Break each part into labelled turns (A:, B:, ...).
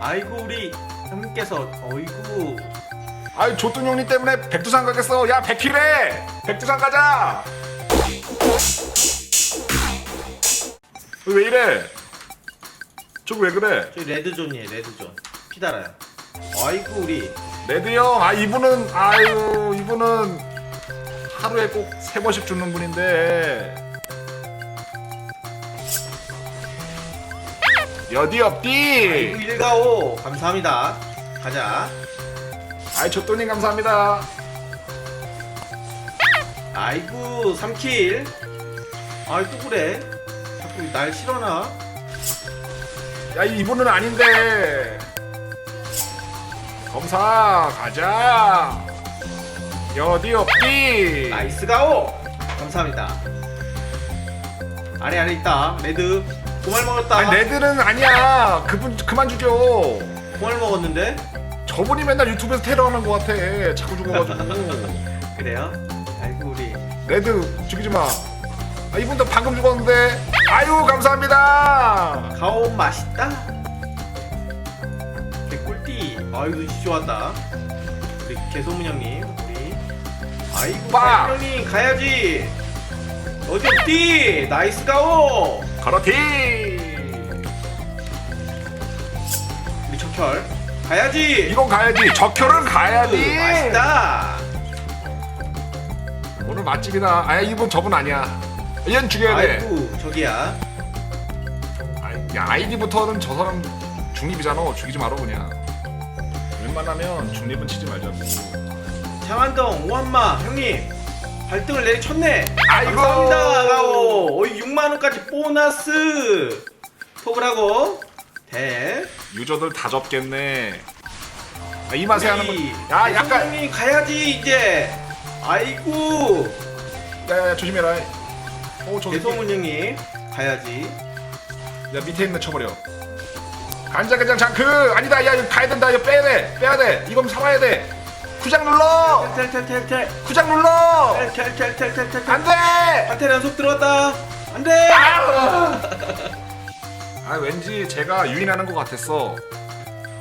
A: 아이고 우리 형님께서 어이구.
B: 아이 조뚱 형님 때문에 백두산 가겠어. 야 백필해. 백두산 가자. 왜 이래? 저거 왜 그래?
A: 저기 레드존이에요 레드존. 피달아요. 아이고 우리.
B: 레드 형아 이분은 아유 이분은 하루에 꼭 세 번씩 죽는 분인데 여디
A: 아이고
B: 없디
A: 일가오. 감사합니다. 가자.
B: 아이 조뚱님 감사합니다.
A: 아이고 3킬. 아이 또 그래. 자꾸 날 실어나?
B: 야 이분은 아닌데. 검사 가자. 여디 없디.
A: 나이스 가오. 감사합니다. 아래 아래 있다. 레드 고말 먹었다.
B: 아니 레드는 아니야. 그분 그만 죽여
A: 고말 먹었는데?
B: 저분이 맨날 유튜브에서 테러하는 것 같아. 자꾸 죽어가지고.
A: 그래요? 아이고 우리.
B: 레드 죽이지 마. 아, 이분도 방금 죽었는데. 아유 감사합니다.
A: 가오 맛있다. 개꿀띠. 아이고 이씨 좋았다. 우리 개소문 형님 우리. 아이고
B: 빠!
A: 형님 가야지. 어디 없디? 나이스 가오
B: 가라티!
A: 우리 척철 가야지!
B: 이건 가야지. 적혈은 가야지.
A: 으, 맛있다.
B: 오늘 맛집이다 아 이분 저분 아니야. 얘는 죽여야 돼.
A: 아이고 저기야.
B: 아이, 야 아이디부터는 저 사람 중립이잖아. 죽이지 마라 그냥. 웬만하면 중립은 치지 말자고.
A: 장안동 오한마 형님 발등을 내리쳤네.
B: 아이고.
A: 감사합니다. 가오 어이 6만 원까지 보너스. 톡을 하고. 대.
B: 유저들 다 접겠네. 아, 이 맛에 하는
A: 우리
B: 거야 약간
A: 형님 가야지 이제. 아이고.
B: 야, 야 조심해라. 어 저기
A: 대소문 형님 가야지.
B: 야 밑에 있는 거 쳐버려. 간장간장 장크! 아니다 야 이거 가야 된다. 이거 빼야 돼 빼야 돼. 이건 살아야 돼 구장 눌러!
A: 텔텔텔텔.
B: 구장 눌러!
A: 텔텔텔텔텔
B: 안 돼!
A: 한텔 연속 들어왔다. 안 돼!
B: 아! 왠지 제가 유인하는 것 같았어.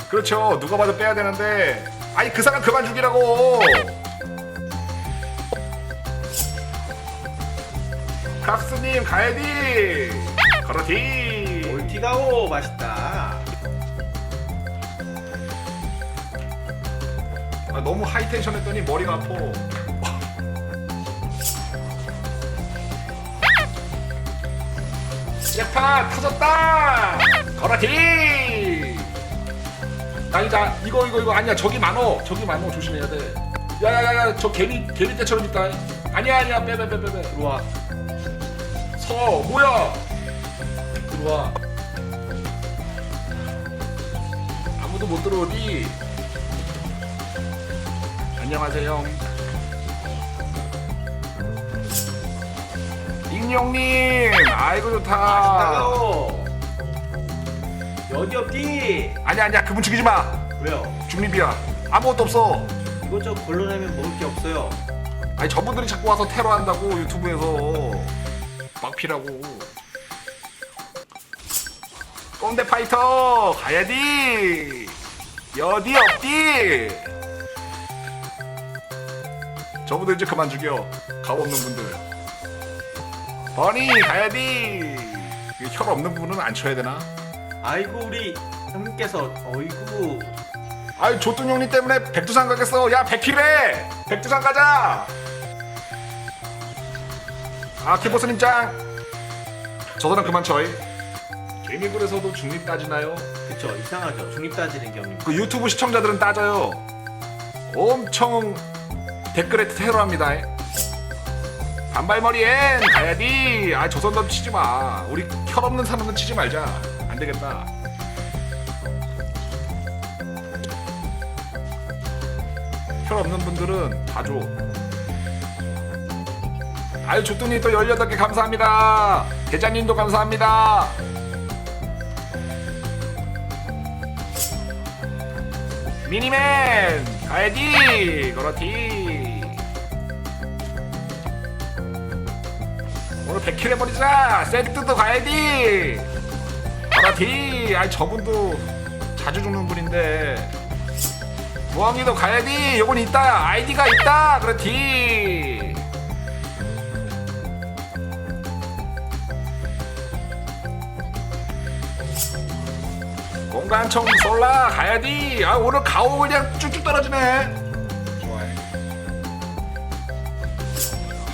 B: 그렇죠. 누가 봐도 빼야 되는데. 아니 그 사람 그만 죽이라고! 값스님 가야지! 그렇지
A: 올티가오 맛있다
B: 아, 너무 하이텐션 했더니 머리가 아파. 예파 터졌다! 그렇지 아니다 이거 이거 이거 아니야. 저기 많어. 저기 많어. 조심해야 돼. 야야야야 저 개미 개미 때처럼 있다. 아니야 아니야. 빼빼 빼 빼빼.
A: 들어와.
B: 서. 뭐야 들어와. 아무도 못 들어오니 안녕하세요. 익룡님 아이고 좋다.
A: 여디 없디
B: 아니야 아니야 그분 죽이지 마.
A: 왜요?
B: 중립이야. 아무것도 없어.
A: 이것저것 걸러내면 먹을 게 없어요.
B: 아니 저분들이 자꾸 와서 테러한다고 유튜브에서. 막 피라고. 꼰대 파이터 가야지. 여디 없디 저분들 이제 그만 죽여 값 없는 분들. 버니 가야지. 이혈 없는 분은 안 쳐야 되나?
A: 아이고 우리 형님께서 어이구.
B: 아이 조뚱 형님 때문에 백두산 가겠어. 야 백필해. 백두산 가자. 아 키보스님 짱저 사람 그만 쳐이. 게이밍글에서도 중립 따지나요?
A: 그쵸 이상하죠. 중립 따지는 게 없는
B: 그 유튜브 시청자들은 따져요. 엄청 댓글에 테러합니다. 반발머리엔 가야지. 아 조선도 치지 마. 우리 혈 없는 사람은 치지 말자. 안 되겠다. 혈 없는 분들은 다 줘. 아유 조뚜님 또 18개 감사합니다. 대장님도 감사합니다. 미니맨 가야지 그렇지. 오늘 100킬 해버리자. 세트도 가야지. 그렇지. 아이 저분도 자주 죽는 분인데. 무항이도 가야지. 요건 있다. 아이디가 있다. 그렇지 공간총 쏠라 가야지 아 오늘 가오 그냥 쭉쭉 떨어지네. 좋아해.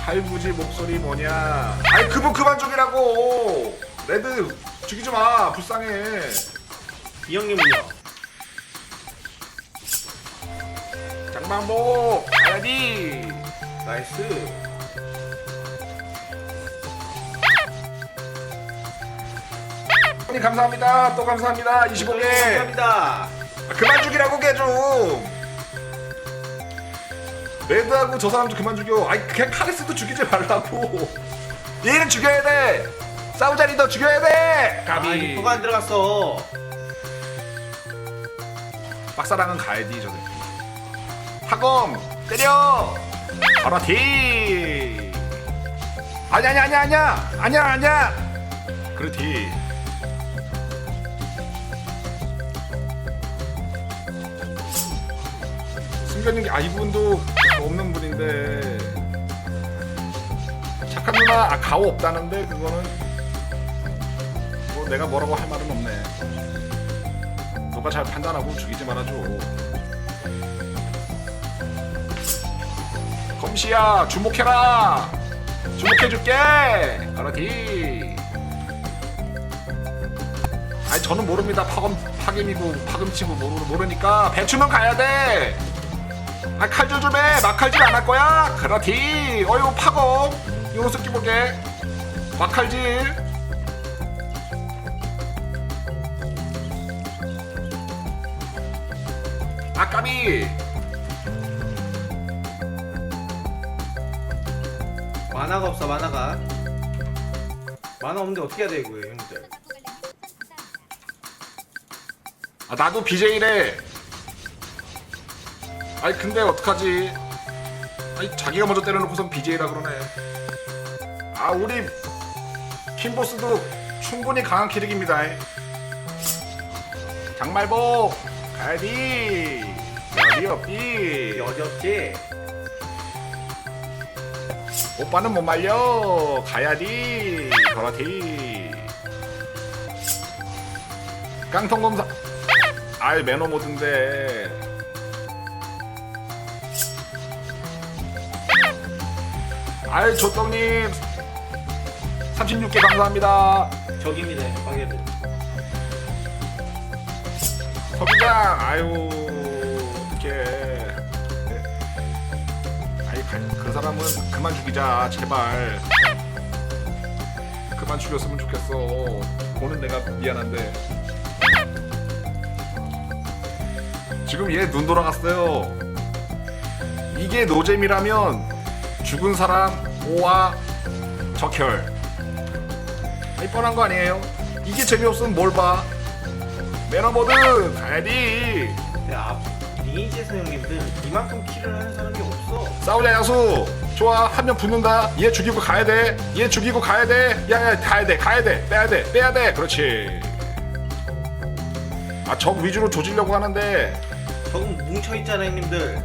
B: 할부지 목소리 뭐냐? 아이 그분 그만 죽이라고. 레드 죽이지 마. 불쌍해.
A: 이 형님은요?
B: 장방복 가야지
A: 나이스.
B: 형님 감사합니다. 또 감사합니다. 25개.
A: 감사합니다.
B: 그만 죽이라고 걔좀. 레드하고 저 사람도 그만 죽여. 아이 그냥 카레스도 죽이지 말라고. 얘는 죽여야 돼. 싸우자니 너 죽여야 돼.
A: 아,
B: 가비.
A: 리퍼가 안 들어갔어.
B: 빡사랑은 가야지 저 새끼 학검 때려. 그렇지 아니 아니 아니 아니야. 아니야 아니야. 그렇지 숨겨진 게아 이분도 없는 분인데 착한 누나 아 가오 없다는데 그거는 뭐 내가 뭐라고 할 말은 없네 너가 잘 판단하고 죽이지 말아줘. 검시야 주목해라. 주목해줄게. 그렇지. 아니 저는 모릅니다. 파검 파김이고 파금치고 모르 모르니까 배추는 가야 돼. 아 칼질 좀 해. 막칼질 안 할 거야. 그렇지. 어이구 파검. 요런 새끼 보게. 막칼질. 아까비.
A: 만화가 없어 만화가. 만화 없는데 어떻게 해야 돼 이거 형들?
B: 아 나도 BJ래. 아니 근데 어떡하지? 아니 자기가 먼저 때려놓고선 BJ라 그러네. 아 우리 킴보스도 충분히 강한 캐릭입니다. 장말복 가야지. 여디 없디.
A: 여지없지.
B: 오빠는 못 말려. 가야지. 그렇지. 깡통 검사. 아이 매너 모드인데. 아이 조떡님 36개 감사합니다.
A: 적입니다 방해도.
B: 서비장 아유 어떡해. 아이 가- 그 사람은 그만 죽이자 제발. 그만 죽였으면 좋겠어. 보는 내가 미안한데. 지금 얘 눈 돌아갔어요. 이게 노잼이라면 죽은 사람 오와 적혈. 아이 뻔한 거 아니에요? 이게 재미없으면 뭘 봐? 매너모드 가야지.
A: 앞 리니지에서 형님들 이만큼 킬을 하는 사람이 없어.
B: 싸우자 야수. 좋아 한 명 붙는다. 얘 죽이고 가야 돼. 얘 죽이고 가야 돼. 야야 가야 돼. 가야 돼. 빼야 돼. 빼야 돼. 그렇지. 아 적 위주로 조지려고 하는데
A: 적은 뭉쳐 있잖아 형님들.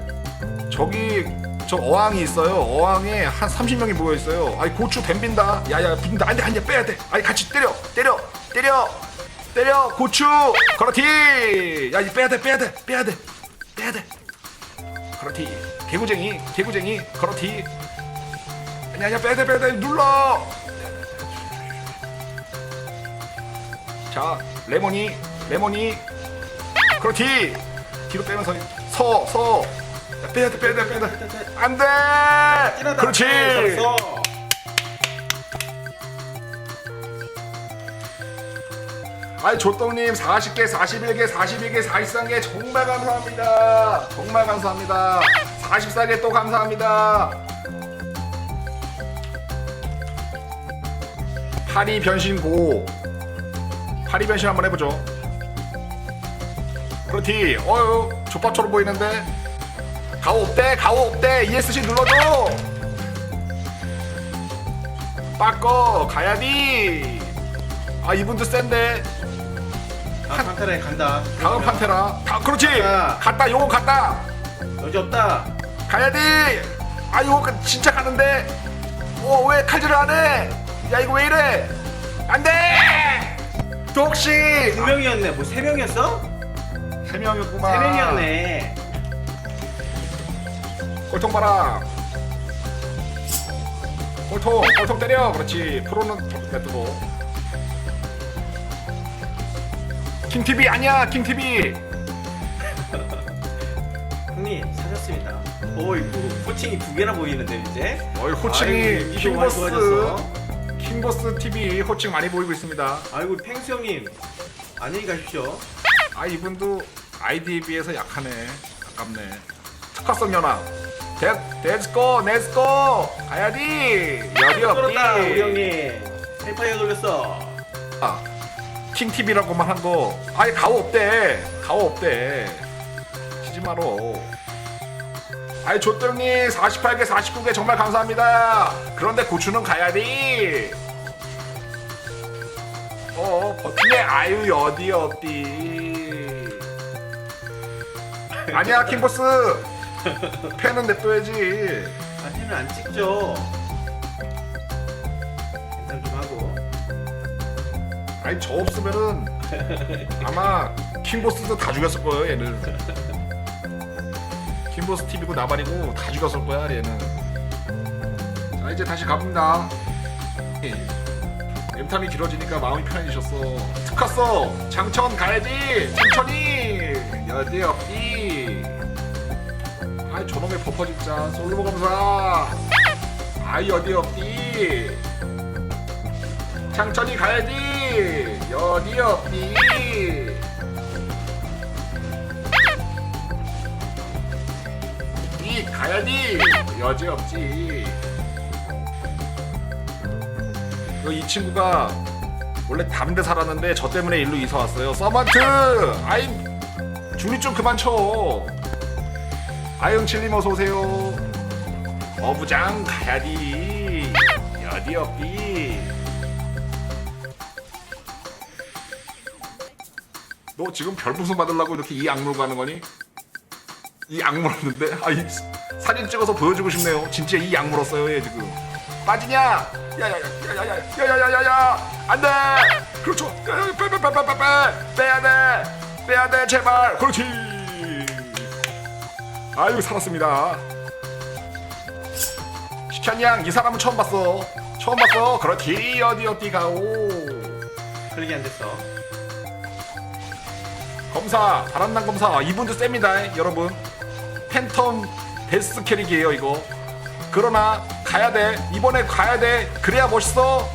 B: 저기 저 어항이 있어요. 어항에 한 30명이 모여 있어요. 아이 고추 댐빈다. 야야 빈다. 안돼 안돼 빼야 돼. 아이 같이 때려 때려 때려 때려 고추. 그렇지. 야이 빼야 돼 빼야 돼 빼야 돼 빼야 돼. 그렇지. 개구쟁이 개구쟁이 그렇지. 아니 아니야 빼야 돼 빼야 돼 눌러. 자 레몬이 레몬이 그렇지. 뒤로 빼면서 서 서. 야, 빼야 돼 빼야 돼 빼야 돼. 안 돼! 그렇지! 아이, 조떡님 40개, 41개, 42개, 43개 정말 감사합니다. 정말 감사합니다. 44개 또 감사합니다. 파리 변신 고. 파리 변신 한번 해보죠. 그렇지. 어유, 족밥처럼 보이는데. 가오 없대, 가오 없대. ESC 눌러줘. 빠꺼 가야지. 아 이분도 센데.
A: 아 판타라에 간다
B: 다음 판테라. 다 그렇지.
A: 자.
B: 갔다. 요거 갔다.
A: 여지 없다
B: 가야 돼. 아 가- 진짜 가는데. 어 왜 칼질을 안 해? 야 이거 왜 이래? 안 돼. 독시.
A: 두 명이었네 뭐 세 명이었어?
B: 세 명이었구만.
A: 세 명이었네
B: 꼴통 봐라. 꼴통, 꼴통 때려. 그렇지. 프로는 냅두고. 킹TV 아니야, 킹TV.
A: 형님 사셨습니다 어이 뭐 호칭이 두 개나 보이는데 이제
B: 어이, 호칭이
A: 아이고, 많이. 좋아졌어.
B: 킹보스 TV 호칭 많이 보이고 있습니다.
A: 아이고 펭수 형님 안녕히 가십시오
B: 아, 이분도 아이디에 비해서 약하네. 아깝네. 특화성 연합. 데, 렛츠고, 렛츠고. 가야지. 열이.
A: 떨었다 우리 형님 헬파이어 돌렸어
B: 아, 킹TV라고만 한 거. 아니, 가오 없대. 가오 없대. 치지 마로. 아이, 조땡님 48개, 49개 정말 감사합니다. 그런데 고추는 가야지. 어, 버티네. 아유, 어디, 어디. 아니야, 킹보스. 팬은 냅둬야지.
A: 안테는 안 찍죠. 괜찮 좀 하고.
B: 아니 저 없으면은 아마 킹보스도 다 죽였을 거예요 얘는. 킹보스 TV고 나발이고 다 죽였을 거야 얘는. 자 이제 다시 갑니다. 엠탐이 길어지니까 마음이 편해지셨어. 특화써 장천 가야지. 천천히 여디 없디 아이 저놈의 버퍼 진짜 솔로모 검사 아이 여디 없디? 장천이 가야지. 여디 없니 이 가야지. 여지 없지. 이거 이 친구가 원래 데 살았는데 저 때문에 일로 이사 왔어요. 서마트 아이 줄이 좀 그만 쳐 아영칠님 어서 오세요 어부장 가야지 여디 없디 너 지금 별풍선 받으려고 이렇게 이 악물 가는 거니? 이 악물 없는데? 아, 이 사진 찍어서 보여주고 싶네요. 진짜 이 악물었어요, 얘 지금. 빠지냐? 야야야야야야야야야야야! 안 돼! 그렇죠. 야야, 빼, 빼, 빼, 빼, 빼, 빼! 빼야 돼! 빼야 돼, 제발! 그렇지! 아유, 살았습니다. 시켰냥, 이 사람은 처음 봤어. 처음 봤어. 그렇지, 어디 어디 가오.
A: 클릭이 안 됐어.
B: 검사 바람난 검사. 이분도 셉니다 여러분. 팬텀 데스 캐릭이에요 이거. 그러나 가야 돼. 이번에 가야 돼. 그래야 멋있어.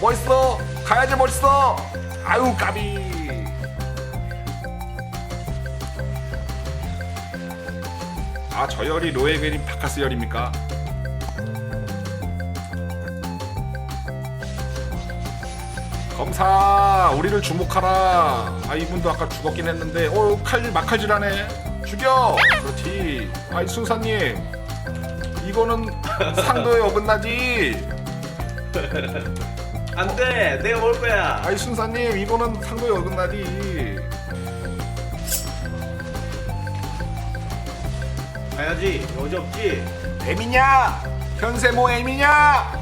B: 멋있어. 가야지 멋있어. 아유 까비 아 저 열이 로에베린 바카스 열입니까? 검사 우리를 주목하라. 아 이분도 아까 죽었긴 했는데 어칼 막칼질하네. 죽여! 그렇지. 아이 순사님. 이거는 상도에 어긋나지.
A: 안돼! 내가 먹을 거야.
B: 아이 순사님 이거는 상도에 어긋나지
A: 가야지. 여지 없지?
B: 애미냐? 현세모 애미냐?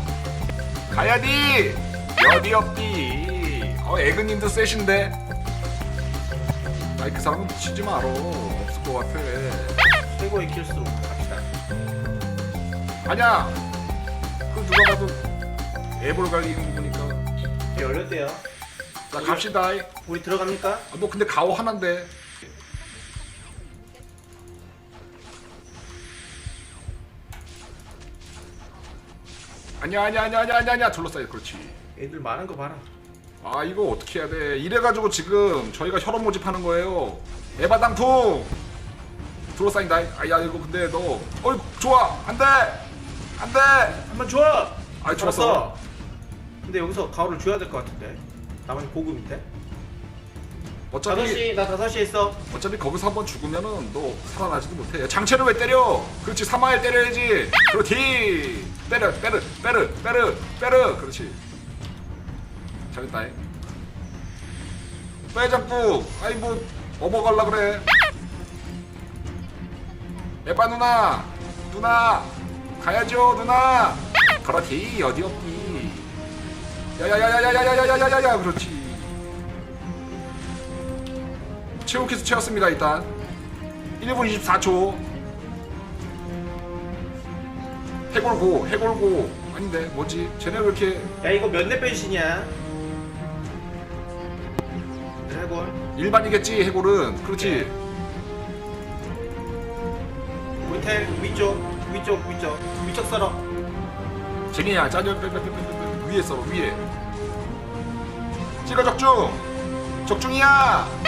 B: 가야디. 여디 없디. 어 에그님도 세신데. 아이 그 사람은 치지 마라 없을 것 같아.
A: 최고의 킬수로 갑시다.
B: 아니야. 그 누가 봐도 애볼각이 있는 거 보니까.
A: 네, 열렸대요.
B: 자 갑시다.
A: 우리 들어갑니까?
B: 아, 너 근데 가오 하나인데. 아니야 아니야 아니야 아니야 아니야 아니야 둘러싸여 그렇지.
A: 애들 많은 거 봐라
B: 아 이거 어떻게 해야 돼? 이래가지고 지금 저희가 혈원 모집하는 거예요. 에바 당풍 둘러싸인다. 아야 이거 근데 너 어이 좋아 안돼 안돼.
A: 한번 줘!
B: 아이,
A: 좋았어.
B: 좋았어.
A: 근데 여기서 가오를 줘야 될 것 같은데 나머지 고급인데
B: 어차피
A: 5시 나 5시에 있어
B: 어차피 거기서 한 번 죽으면은 너 살아나지도 못해. 장체를 왜 때려? 그렇지 사마엘 때려야지. 그렇지. 빼르 빼르 빼르 빼르 빼르. 그렇지. 잘했다. 왜 자꾸 아이 뭐 넘어갈라 그래 에빠 누나 누나 가야죠 누나 그렇지 어디 없니 야야야야야야야야야야야야 그렇지 최후 키스 채웠습니다 일단. 1분 24초. 해골고 해골고. 아닌데 뭐지? 쟤네 왜 이렇게
A: 야 이거 몇렙 변신이야? 해골.
B: 일반이겠지 해골은. 그렇지.
A: 밑에 위쪽 위쪽 위쪽. 위쪽 썰어.
B: 쟁이야 짜녀 빼빼빼빼빼. 위에 썰어 위에. 찍어 적중. 적중이야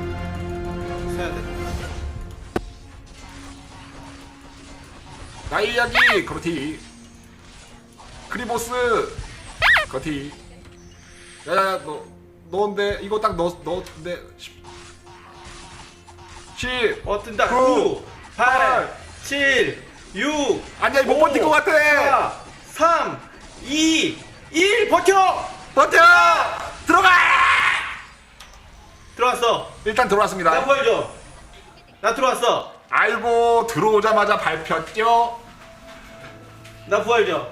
A: 돼.
B: 나의 이야기 그렇지 크리보스 그렇지 야야야 너 너인데 이거 딱너 너인데 10
A: 어 뜬다.
B: 구,
A: 9 8 7 6
B: 아니야 못 버틸 것 같아.
A: 3 2 1 버텨!
B: 버텨! 들어가
A: 들어왔어.
B: 일단 들어왔습니다.
A: 나 보여줘. 나 들어왔어.
B: 아이고 들어오자마자 밟혔죠?
A: 나 부활줘.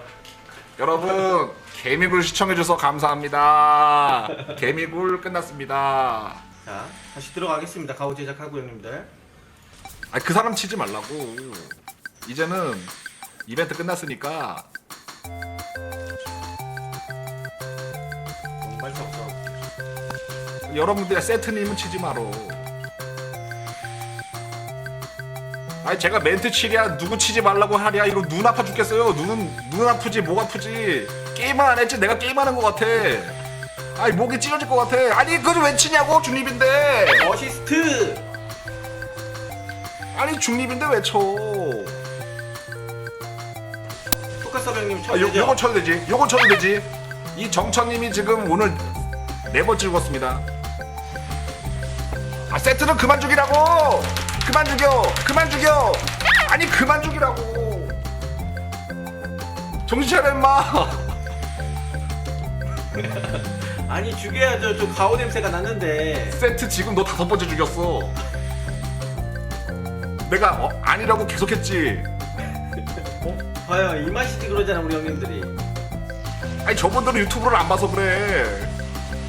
B: 여러분 개미굴 시청해줘서 감사합니다. 개미굴 끝났습니다.
A: 자 다시 들어가겠습니다. 가오 제작하고 형님들.
B: 아 그 사람 치지 말라고. 이제는 이벤트 끝났으니까 여러분들 세트님은 치지 마로 아니 제가 멘트 치랴 누구 치지 말라고 하랴 이거 눈 아파 죽겠어요 눈은 눈 아프지 목 아프지 게임을 안 했지 내가 게임하는 것 같아 아니 목이 찢어질 것 같아 아니 그걸 왜 치냐고 중립인데
A: 어시스트
B: 아니 중립인데 왜 쳐?
A: 토카서 형님
B: 아, 요? 요건 쳐도 되지. 요건 쳐도 되지. 이 정천님이 지금 오늘 네 번 찍었습니다. 아 세트는 그만 죽이라고. 그만 죽여. 그만 죽여. 아니 그만 죽이라고. 정신 차려 임마.
A: 아니 죽여야죠 좀 가오 냄새가 났는데
B: 세트 지금 너 다섯 번째 죽였어. 내가 어, 아니라고 계속했지.
A: 봐요 이 맛이지 그러잖아 우리 형님들이
B: 아니 저분들은 유튜브를 안 봐서 그래.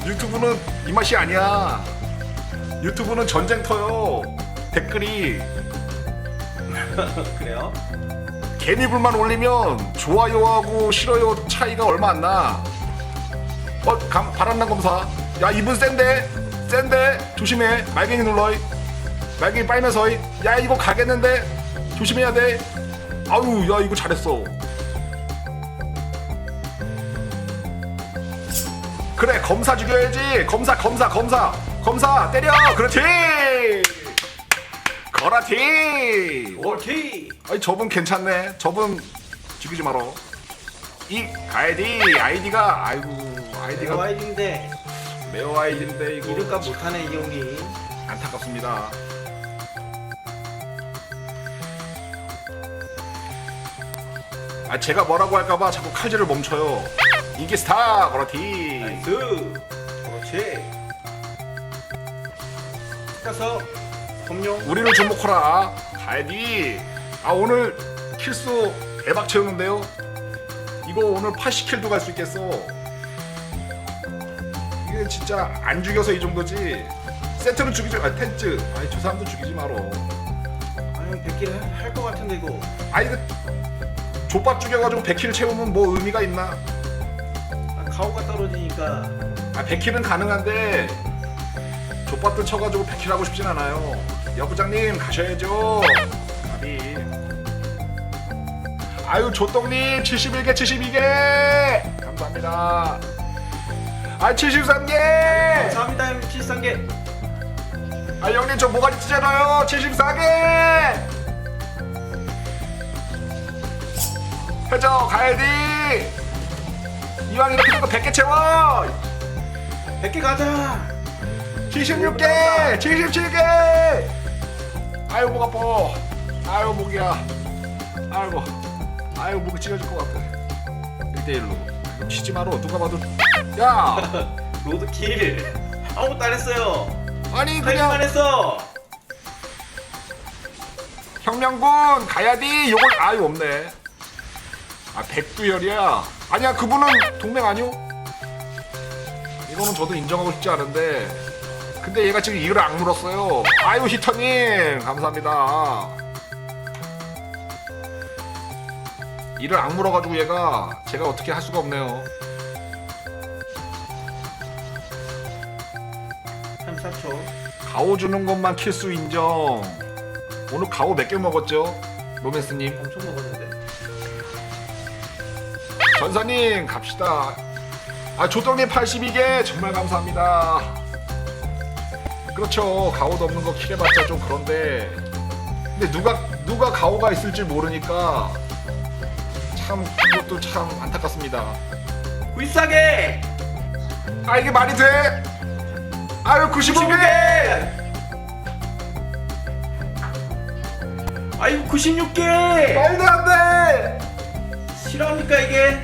B: 유튜브는 이 맛이 아니야. 유튜브는 전쟁터요. 댓글이
A: 그래요?
B: 개미불만 올리면 좋아요하고 싫어요 차이가 얼마 안 나. 어, 감, 바람난 검사. 야, 이분 센데? 센데? 조심해. 말갱이 눌러. 말갱이 빨면서. 야, 이거 가겠는데? 조심해야 돼. 아유, 야, 이거 잘했어. 그래, 검사 죽여야지. 검사, 검사, 검사. 검사, 때려. 그렇지. 거라티.
A: 오케이
B: 아니 저분 괜찮네. 저분 죽이지 마라. 이 아이디 아이디가 아이고 아이디가
A: 와이드인데
B: 매우 아이디인데 이거
A: 이름값 못하네 이 형이
B: 안타깝습니다. 아 제가 뭐라고 할까봐 자꾸 칼질을 멈춰요. 인기 스타 그렇디.
A: 나이스 그렇지 토카서 검용
B: 우리를 주목하라. 가야디. 아 오늘 킬수 대박 채우는데요. 이거 오늘 80킬도 갈 수 있겠어. 이게 진짜 안 죽여서 이 정도지. 세트는 죽이지 아 텐츠. 아니 저 사람도 죽이지 마로.
A: 아니 100킬 할것 같은데 이거
B: 아니 그 족밥 죽여가지고 100킬 채우면 뭐 의미가 있나?
A: 아, 가오가 떨어지니까
B: 아 100킬은 가능한데 족밥들 쳐가지고 100킬 하고 싶진 않아요. 여부장님 가셔야죠. 가비. 아유 조똥님 71개 72개 감사합니다. 아 73개.
A: 감사합니다 형님 73개
B: 아 형님 저 뭐가 찢어져요 74개 해줘 가야지 이왕 이렇게 된거 100개 채워
A: 100개 가자
B: 76개 77개. 아유 목 아파. 아유 목이야. 아이고 아유 목이 찢어질 것 같아. 1대1로. 치지 마라 누가 봐도. 야!
A: 로드킬. 아무것도 안 했어요.
B: 아니 그냥
A: 했어.
B: 혁명군 가야디 요걸 아유 없네. 아 백두열이야. 아니야 그분은 동맹 아니오? 이거는 저도 인정하고 싶지 않은데 근데 얘가 지금 이를 악물었어요. 아유 히터님. 감사합니다. 이를 악물어가지고 얘가 제가 어떻게 할 수가 없네요.
A: 34초.
B: 가오 주는 것만 킬수 인정. 오늘 가오 몇 개 먹었죠? 로맨스님.
A: 엄청 먹었는데.
B: 전사님 갑시다. 아 조떡님 82개. 정말 감사합니다. 그렇죠. 가오도 없는 거 키해봤자 좀 그런데. 근데 누가 누가 가오가 있을지 모르니까 참 그것도 참 안타깝습니다.
A: 굴싸게!
B: 아 이게 말이 돼? 아유 95개!
A: 96개! 아이고 96개!
B: 말도 안 돼.
A: 실합니까 이게?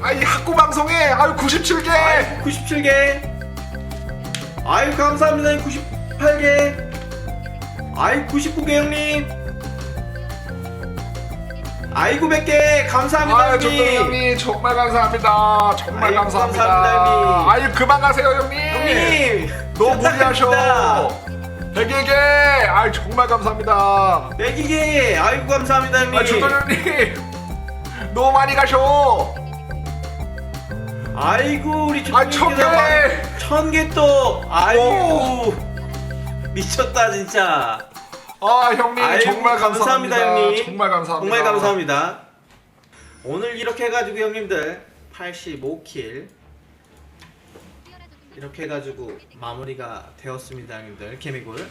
B: 아이 학구 방송에? 아유 97개.
A: 아이고 97개 아이고 감사합니다 98개 아이고 99개 형님 아이고 100개 감사합니다
B: 아유
A: 형님
B: 형님 정말 감사합니다. 정말
A: 아이고,
B: 감사합니다.
A: 감사합니다, 형님.
B: 아유 그만 가세요 형님.
A: 형님
B: 너무 무리하셔.
A: 부탁드립니다.
B: 백일개. 아 정말 감사합니다.
A: 매기개 아이고 감사합니다 형님
B: 아 조도현님 너무 많이 가셔.
A: 아이고 우리
B: 아천 개.
A: 천 개 또. 아이고 미쳤다 진짜.
B: 아 형님
A: 아이고,
B: 정말
A: 감사합니다. 형님.
B: 정말 감사합니다.
A: 정말 감사합니다. 오늘 이렇게 해가지고 형님들 85킬. 이렇게 해가지고 마무리가 되었습니다 형님들. 개미굴